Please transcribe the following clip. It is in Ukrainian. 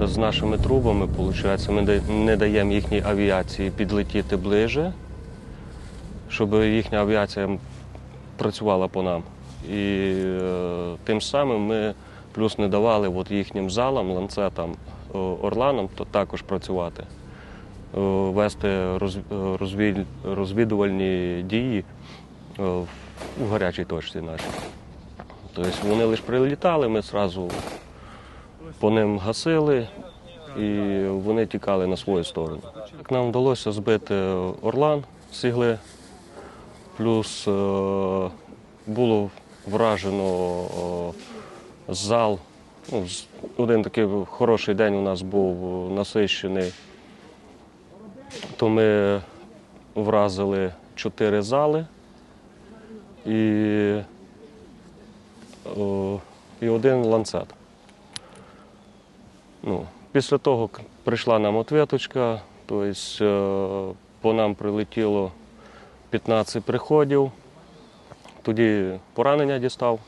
з нашими трубами, виходить, ми не даємо їхній авіації підлетіти ближе, щоб їхня авіація працювала по нам. І е, тим самим ми плюс не давали от їхнім залам, ланцетам, е, орланам то також працювати, е, вести роз- е, розвідувальні дії е, у гарячій точці нашій. Тобто вони лише прилітали, ми одразу по ним гасили і вони тікали на свою сторону. Так нам вдалося збити орлан з ігли, плюс е, було вражено е, зал. Ну, один такий хороший день у нас був насищений, то ми вразили чотири зали і, і один ланцет. Ну, після того прийшла нам ответочка, тобто по нам прилетіло 15 приходів. Тоді поранення дістав.